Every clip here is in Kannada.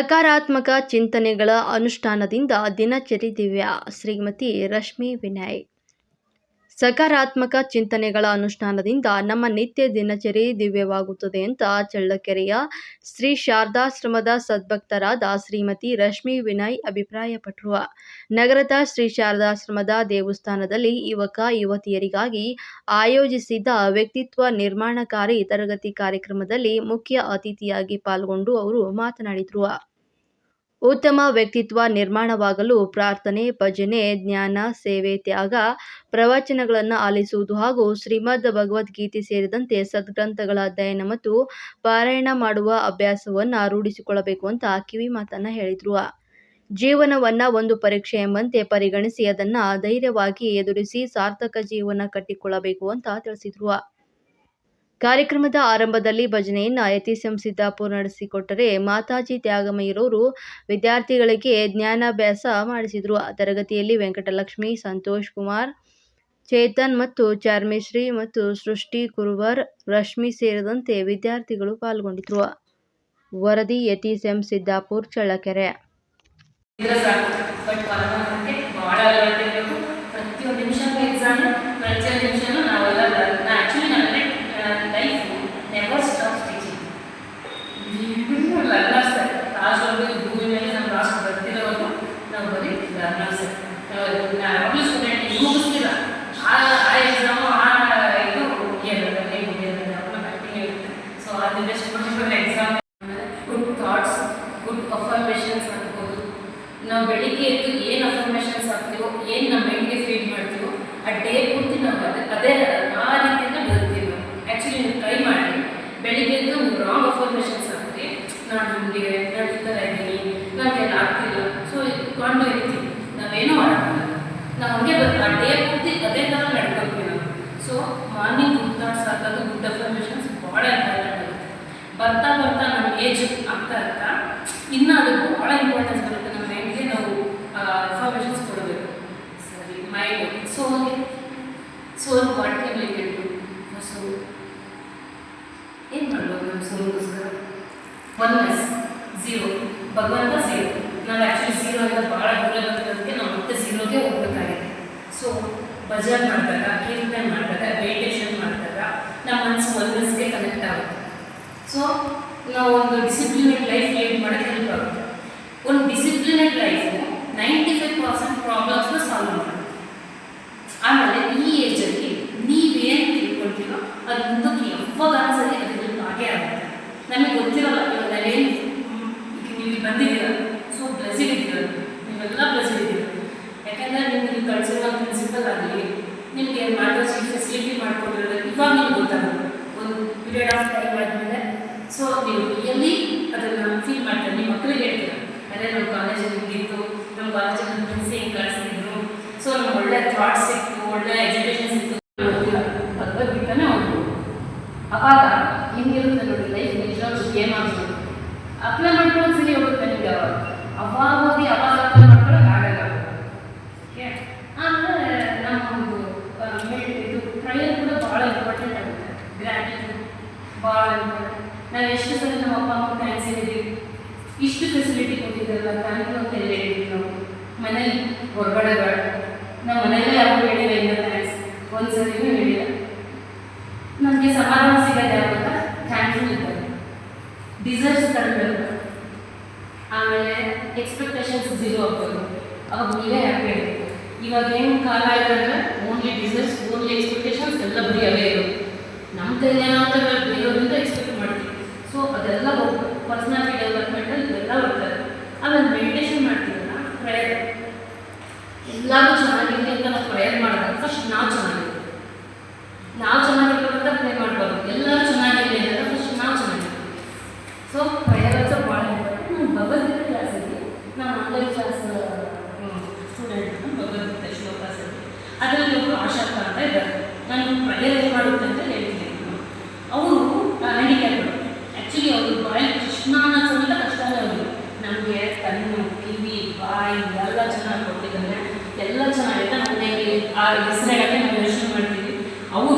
ಸಕಾರಾತ್ಮಕ ಚಿಂತನೆಗಳ ಅನುಷ್ಠಾನದಿಂದ ದಿನಚರಿ ದಿವ್ಯ. ಶ್ರೀಮತಿ ರಶ್ಮಿ ವಿನಯ್. ಸಕಾರಾತ್ಮಕ ಚಿಂತನೆಗಳ ಅನುಷ್ಠಾನದಿಂದ ನಮ್ಮ ನಿತ್ಯ ದಿನಚರಿ ದಿವ್ಯವಾಗುತ್ತದೆ ಅಂತ ಚಳ್ಳಕೆರೆಯ ಶ್ರೀ ಶಾರದಾಶ್ರಮದ ಸದ್ಭಕ್ತರಾದ ಶ್ರೀಮತಿ ರಶ್ಮಿ ವಿನಯ್ ಅಭಿಪ್ರಾಯಪಟ್ಟರು ನಗರದ ಶ್ರೀ ಶಾರದಾಶ್ರಮದ ದೇವಸ್ಥಾನದಲ್ಲಿ ಯುವಕ, ಯುವತಿಯರಿಗಾಗಿ ಆಯೋಜಿಸಿದ್ದ ವ್ಯಕ್ತಿತ್ವ ನಿರ್ಮಾಣಕಾರಿ ತರಗತಿ ಕಾರ್ಯಕ್ರಮದಲ್ಲಿ ಮುಖ್ಯ ಅತಿಥಿಯಾಗಿ ಪಾಲ್ಗೊಂಡು ಅವರು ಮಾತನಾಡಿದರು. ಉತ್ತಮ ವ್ಯಕ್ತಿತ್ವ ನಿರ್ಮಾಣವಾಗಲು ಪ್ರಾರ್ಥನೆ, ಭಜನೆ ಜ್ಞಾನ ಸೇವೆ, ತ್ಯಾಗ, ಪ್ರವಚನಗಳನ್ನು ಆಲಿಸುವುದು ಹಾಗೂ ಶ್ರೀಮದ್ ಭಗವದ್ಗೀತೆ ಸೇರಿದಂತೆ ಸದ್ಗ್ರಂಥಗಳ ಅಧ್ಯಯನ ಮತ್ತು ಪಾರಾಯಣ ಮಾಡುವ ಅಭ್ಯಾಸವನ್ನು ರೂಢಿಸಿಕೊಳ್ಳಬೇಕು ಅಂತ ಕಿವಿ ಮಾತನ್ನ ಹೇಳಿದರು. ಜೀವನವನ್ನ ಒಂದು ಪರೀಕ್ಷೆ ಎಂಬಂತೆ ಪರಿಗಣಿಸಿ ಅದನ್ನ ಧೈರ್ಯವಾಗಿ ಎದುರಿಸಿ ಸಾರ್ಥಕ ಜೀವನ ಕಟ್ಟಿಕೊಳ್ಳಬೇಕು ಅಂತ ತಿಳಿಸಿದರು. ಕಾರ್ಯಕ್ರಮದ ಆರಂಭದಲ್ಲಿ ಭಜನೆಯನ್ನ ಯತೀಶಂ ಸಿದ್ದಾಪುರ್ ನಡೆಸಿಕೊಟ್ಟರೆ ಮಾತಾಜಿ ತ್ಯಾಗಮಯಿರವರು ವಿದ್ಯಾರ್ಥಿಗಳಿಗೆ ಜ್ಞಾನಾಭ್ಯಾಸ ಮಾಡಿಸಿದರು. ತರಗತಿಯಲ್ಲಿ ವೆಂಕಟಲಕ್ಷ್ಮಿ, ಸಂತೋಷ್ ಕುಮಾರ್, ಚೇತನ್ ಮತ್ತು ಚಾರ್ಮೇಶ್ರೀ ಮತ್ತು ಸೃಷ್ಟಿ ಕುರುವರ್, ರಶ್ಮಿ ಸೇರಿದಂತೆ ವಿದ್ಯಾರ್ಥಿಗಳು ಪಾಲ್ಗೊಂಡಿದ್ದರು ವರದಿ ಯತೀಶಂ ಸಿದ್ದಾಪುರ್, ಚಳ್ಳಕೆರೆ. ಪ್ರತಿಯೊಂದು ನಿಮಿಷನೂ ಎಕ್ಸಾಮ್ ಪ್ರತಿಯೊಂದು ನಿಮಿಷನೂ ನಾವೆಲ್ಲ ನಾ ಆ್ಯಕ್ಚುಲಿ ನನ್ನ life never stop teaching learners ಲಾಸ್ಟ್ವರೆಗೂ ಭೂಮಿ ಮೇಲೆ ನಮ್ಮ ಲಾಸ್ಟ್ ಬರ್ತಿರೋವರೆಗೂ ನಾವು ಬರೀ ಲರ್ನರ್ಸ್ ನಾವು ಯಾವಾಗಲೂ ಸ್ಟೂಡೆಂಟ್ ಈಗ ಮುಗಿಸ್ತಿಲ್ಲ ಆ ಆ ಎಕ್ಸಾಮು ಆ ಇದು ಮುಗಿಯೋದು ಅಲ್ಲೇ ಮುಗಿಯೋದು ಯಾವಾಗಲೂ ಕಂಟಿನ್ಯೂ ಇರುತ್ತೆ ಸೊ ಅದರಿಂದ student exam good thoughts good affirmations ಆಗ್ಬೋದು ನಾವು ಬೆಳಿಗ್ಗೆ ಎದ್ದು ಏನು ಅಫರ್ಮೇಷನ್ಸ್ ಹಾಕ್ತೀವೋ ಏನು ನಮ್ಮ ಮೈಂಡ್ಗೆ ಫೀಡ್ ಮಾಡ್ತೀವೋ ಆ ಡೇ ಪೂರ್ತಿ ನಾವು ಅದೇ ಅದೇ ಆ ರೀತಿಯಿಂದ ಬದುಕ್ತೀವಿ ನಾವು ಆ್ಯಕ್ಚುಲಿ ನೀವು ಟ್ರೈ ಮಾಡಿ ಬೆಳಿಗ್ಗೆ ಎದ್ದು ನೀವು ರಾಂಗ್ ಅಫರ್ಮೇಷನ್ಸ್ ಹಾಕ್ತೀವಿ ನಾನು ನಿಮಗೆ ನಾನು ಈ ಥರ ಇದ್ದೀನಿ ನನಗೆಲ್ಲ ಆಗ್ತಿಲ್ಲ ಸೊ ಇಟ್ಕೊಂಡು ಇರ್ತೀವಿ ನಾವೇನೂ ಮಾಡೋಕ್ಕಾಗಲ್ಲ ನಾವು ಹಂಗೆ ಬರ್ತೀವಿ ಆ ಡೇ ಪೂರ್ತಿ ಅದೇ ಥರ ನಡ್ಕೊತೀವಿ ನಾವು ಸೊ ಮಾರ್ನಿಂಗ್ ಗುಡ್ ಥಾಟ್ಸ್ ಹಾಕೋದು ಗುಡ್ ಅಫರ್ಮೇಷನ್ಸ್ ಭಾಳ ಇಂಪಾರ್ಟೆಂಟ್ ಆಗುತ್ತೆ ಬರ್ತಾ ಬರ್ತಾ ನಮ್ಮ ಏಜ್ ಆಗ್ತಾ ಆಗ್ತಾ ಇನ್ನೂ ಅದು ಭಾಳ ಇಂಪಾರ್ಟೆನ್ಸ್ ಬರುತ್ತೆ. ನಮ್ಮ ಮೈಂಡ್ಗೆ ನಾವು ಇನ್ಫಾರ್ಮೇಷನ್ಸ್ ಕೊಡಬೇಕು. ಸರಿ ಮೈಂಡ್ ಸೊ ಸೋಲ್ ವಾಟ್ಗೆ ಬೇಕಿಟ್ಟು ಸೊ ಏನು ಮಾಡ್ಬೋದು ನಮ್ಮ ಸೋಲ್ಗೋಸ್ಕರ ಒನ್ನೆಸ್ ಝೀರೋ ಭಗವಂತ ಝೀರೋ ನಾವು ಆ್ಯಕ್ಚುಲಿ ಝೀರೋ ಅಂತ ಭಾಳ ದೂರ ಬಂದಿರೋದಕ್ಕೆ ನಾವು ಮತ್ತೆ ಝೀರೋಗೆ ಹೋಗ್ಬೇಕಾಗಿದೆ. ಸೊ ಬಜಾರ್ ಮಾಡಿದಾಗ ಟ್ರೀಟ್ಮೆಂಟ್ ಮಾಡಿದಾಗ ಮೆಡಿಟೇಷನ್ ಮಾಡಿದಾಗ ನಮ್ಮ ಮನಸ್ಸು ಒನ್ನೆಸ್ಗೆ ಕನೆಕ್ಟ್ ಆಗುತ್ತೆ. ಸೊ ನಾವು ಒಂದು ಡಿಸಿಪ್ಲಿನ್ ಲೈಫ್ ಲೀಡ್ ಮಾಡೋಕ್ಕೆ disciplined life ninety five percent ಪ್ರಾಬ್ಲಮ್ಸ್ನ solve ಮಾಡುತ್ತೆ ಆಮೇಲೆ ಈ ಏಜಲ್ಲಿ ನೀವೇನು ತಿಳ್ಕೊಳ್ತೀರೋ ಅದು ಮುಂದಕ್ಕೆ ಯಾವಾಗ ಅನ್ಸಲಿ ಅದು ಹಾಗೆ ಆಗೇ ಆಗುತ್ತೆ. ನಮಗೆ ಗೊತ್ತಿರಲ್ಲ, ಇವಾಗ ನಾವೇನು ನೀವು ಬಂದಿದ್ದೀರ? ಸೊ ಬ್ಲೆಸಿಡ್ ಇದ್ದೀರ ನೀವೆಲ್ಲ ಬ್ಲೆಸಿಡ್ ಇದ್ದೀರ ಯಾಕಂದರೆ ನಿಮ್ಗೆ ನೀವು ಕಳಿಸಿರೋ ಪ್ರಿನ್ಸಿಪಲ್ ಆಗಲಿ, ನಿಮಗೆ ಮಾತಾಜಿ ಫೆಸಿಲಿಟಿ ಮಾಡಿಕೊಟ್ಟಿರೋದು ಇವಾಗ ನಿಮ್ಗೆ ಗೊತ್ತಾಗುತ್ತೆ ಒಂದು ಪೀರಿಯಡ್ ಆಫ್ ಟೈಮ್ ಆದಮೇಲೆ. ಸೊ ನೀವು ಎಲ್ಲಿ ಅದನ್ನು ಫೀಲ್ ಮಾಡ್ತಾರೆ? ನಿಮ್ಮ ಮಕ್ಕಳಿಗೆ ಹೇಳ್ತೀರ. ಅದೇ ನಮ್ಮ ಕಾಲೇಜಲ್ಲಿ ಅವಾಗ ಹಿಂಗಿರುತ್ತೆ ನೋಡಿ ಲೈಫ್ ನಿಜವಾಗ್ಲೂ ಏನಾಗ್ತದೆ ಅಪ್ಲೈ ಮಾಡ್ಕೊಂಡು ಸರಿ ಹೋಗುತ್ತೆ ನಿಮಗೆ ಅವಾಗ. ಅವಾಗ ಹೋಗಿ ಅವಾಗ ಅಪ್ಲೈ ಮಕ್ಕಳು ಆಗಲ್ಲ ಆಮೇಲೆ ನಮ್ಮೊಂದು ಇದು ಪ್ರಯರ್ ಕೂಡ ಭಾಳ ಇಂಪಾರ್ಟೆಂಟ್ ಆಗುತ್ತೆ. ಗ್ರ್ಯಾಟಿಟ್ಯೂಡ್ ಭಾಳ ಇಂಪಾರ್ಟೆಂಟ್ ನಾವು ಎಷ್ಟು ಸಲ ನಮ್ಮ ಅಪ್ಪ ಅಮ್ಮ ಥ್ಯಾಂಕ್ಸ್ ಹೇಳಿದ್ದೀವಿ ಇಷ್ಟು ಫೆಸಿಲಿಟಿ ಕೊಟ್ಟಿದ್ದಾರಲ್ಲ ಥ್ಯಾಂಕ್ ಯು ಅಂತ ಎಲ್ಲ ಹೇಳಿದ್ವಿ ನಾವು. ಮನೇಲಿ ಹೊರಗಡೆ ಬೇಡ ನಮ್ಮ ಮನೆಯಲ್ಲೇ ಯಾವಾಗ ಹೇಳಿಲ್ಲ ಥ್ಯಾಂಕ್ಸ್ ಒಂದು ಸರಿ ನಮಗೆ ಸಮಾಧಾನ ಸಿಗದೆ ಅಂತ ಥ್ಯಾಂಕ್ಫುಲ್ ಇದ್ದಾರೆ ಡಿಸರ್ಟ್ಸ್ ಕಡಿಮೆ ಆಮೇಲೆ ಎಕ್ಸ್ಪೆಕ್ಟೇಷನ್ಸ್ ಝೀರೋ ಆಗ್ಬೋದು. ಅವಾಗ ನೀವೇ ಹ್ಯಾಪಿ ಇರ್ಬೇಕು ಇವಾಗ ಏನು ಕಾಲ ಇರೋದ್ರೆ ಓನ್ಲಿ ಡಿಸರ್ಟ್ಸ್ ಓನ್ಲಿ ಎಕ್ಸ್ಪೆಕ್ಟೇಷನ್ಸ್ ಎಲ್ಲ ಬರೀ ಅವೇ ಇರೋದು. ನಮ್ಮ ಕೈಲಿ ಅಂತ ಬೇರೆಯವರಿಂದ ಎಕ್ಸ್ಪೆಕ್ಟ್ ಮಾಡ್ತೀವಿ. ಸೊ ಅದೆಲ್ಲ ಪರ್ಸ್ನಾಲಿಟಿ ಡೆವಲಪ್ಮೆಂಟಲ್ಲಿ ಇದೆಲ್ಲ ಬರ್ತದೆ ಆಮೇಲೆ ಮೆಡಿಟೇಷನ್ ಮಾಡ್ತೀವಲ್ಲ ಪ್ರೇಯರ್ ಎಲ್ಲರೂ ಚೆನ್ನಾಗಿರಲಿ ಅಂತ ನಾವು ಪ್ರೇಯರ್ ಮಾಡಿದಾಗ ಫಸ್ಟ್ ನಾವು ಚೆನ್ನಾಗಿರ್ಬೇಕು ನಾವು ಚೆನ್ನಾಗಿರ್ಬೇಕು ಅಂತ ಪ್ರೇ ಮಾಡಬಾರ್ದು ಎಲ್ಲರೂ ಚೆನ್ನಾಗಿರಲಿ ಅಂದರೆ ಫಸ್ಟ್ ನಾವು ಚೆನ್ನಾಗಿರ್ಬೇಕು ಸೊ ಪ್ರೇಯರ್ ಆಲ್ಸೋ ಭಾಳ ಇಂಪಾರ್ಟೆಂಟ್ ನಾನು ಭಗವದ್ಗೀತೆ ಕ್ಲಾಸಲ್ಲಿ ನಾನು ಆನ್ಲೈನ್ ಕ್ಲಾಸ್ ಸ್ಟೂಡೆಂಟ್ ಭಗವದ್ಗೀತೆ ಶ್ಲೋಕ ಕ್ಲಾಸಲ್ಲಿ ಅದರಲ್ಲಿ ಒಬ್ಬರು ಆಶಾಕ ಅಂತ ಇದ್ದಾರೆ. ನಾನು ಪ್ರೇಯರ್ ಮಾಡುತ್ತೆ ಅಂತ ಹೇಳ್ತೀನಿ ಅವರು ಹ್ಯಾಂಡಿಕ್ಯಾಪ್ಡ್ ಆ್ಯಕ್ಚುಲಿ ಅವರು ಬಾಯಿ ಕೃಷ್ಣ ಸಮೇತ ಕಷ್ಟನೇ ಅವರು ನಮಗೆ ಕಣ್ಣು, ಕಿವಿ, ಬಾಯಿ ಎಲ್ಲ ಚೆನ್ನಾಗಿ ಕೊಟ್ಟಿದ್ದಾರೆ. ಎಲ್ಲ ಚೆನ್ನಾಗಿದೆ ಮನೆಯಲ್ಲಿ ಆ ಹೆಸರೇ ನಾವು ಯೋಚನೆ ಮಾಡ್ತೀವಿ. ಅವರು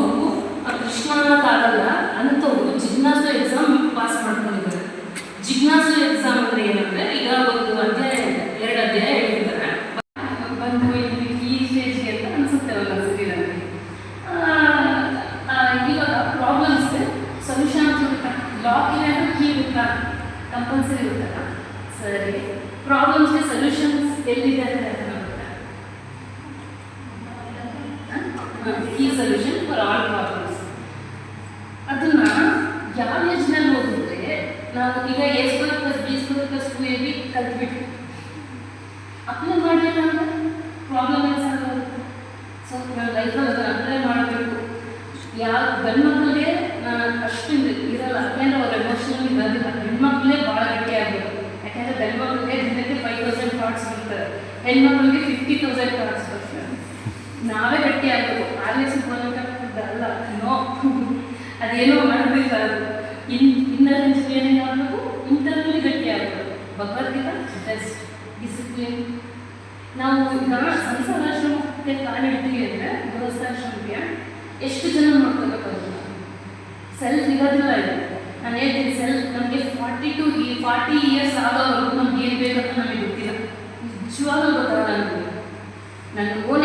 ಆ ಕೃಷ್ಣ ಅನ್ನೋಕ್ಕಾಗಲ್ಲ ಲಾ ಏನಾದರೂ ಕೀ ಇರುತ್ತಾ ಕಂಪಲ್ಸರಿ ಇರುತ್ತಲ್ಲ? ಸರಿ. ಪ್ರಾಬ್ಲಮ್ಸ್ಗೆ ಸೊಲ್ಯೂಷನ್ಸ್ ಎಲ್ಲಿದೆ ಅಂತ key solution for all problems ಅದನ್ನ ಯಾವ ಯೋಜನೆ ಓದಿದ್ರೆ ನಾವು ಈಗ a square plus b square plus two a b ಕಲ್ತ್ಬಿಟ್ಟು apply ಮಾಡಿಲ್ಲ ಪ್ರಾಬ್ಲಮ್ ಏನು ಸೊ ನಾವು ಲೈಫಲ್ಲಿ ಹೆಣ್ಮಕ್ಳಿಗೆ ಫಿಫ್ಟಿ ತೌಸಂಡ್ ಬರ್ತಾರೆ ನಾವೇ ಗಟ್ಟಿ ಆಗಬೇಕು. ಸಿಗ್ಬೋದಂತ ಅಲ್ಲ ನೋ ಅದೇನೋ ಮಾಡಬೇಕಾದ್ರು. ಇನ್ ಇನ್ನರ್ ಇಂಜಿನಿಯರಿಂಗ್ ಮಾಡಬೇಕು ಇಂಟರ್ನಲ್ಲಿ ಗಟ್ಟಿ ಆಗಬೇಕು. ಭಗವದ್ಗೀತಾ ಬೆಸ್ಟ್ ಡಿಸಿಪ್ಲಿನ್ ನಾವು ಈಗ ಸಂಸಾರಾಶ್ರಮಕ್ಕೆ ಕಾಲಿಡ್ತೀವಿ ಅಂದರೆ ಗೃಹಸ್ಥಾಶ್ರಮಕ್ಕೆ ಎಷ್ಟು ಜನ ನೋಡ್ಕೋಬೇಕು ಸೆಲ್ಫ್ ಇರೋದಿಲ್ಲ ಇದೆ. ನಾನು ಹೇಳ್ತೀನಿ ಸೆಲ್ಫ್ ನಮಗೆ ಫಾರ್ಟಿ ಟು ಫಾರ್ಟಿ ಇಯರ್ಸ್ ಆಗೋವರೆಗೂ ನಮ್ಗೆ ಏನು ಬೇಕಂತ ನಮಗೆ ಗೊತ್ತಿಲ್ಲ ನಿಜವಾಗ್ಲೂ ಗೊತ್ತಾಗಲ್ಲ ನನಗೆ ನನ್ನ ಓನ್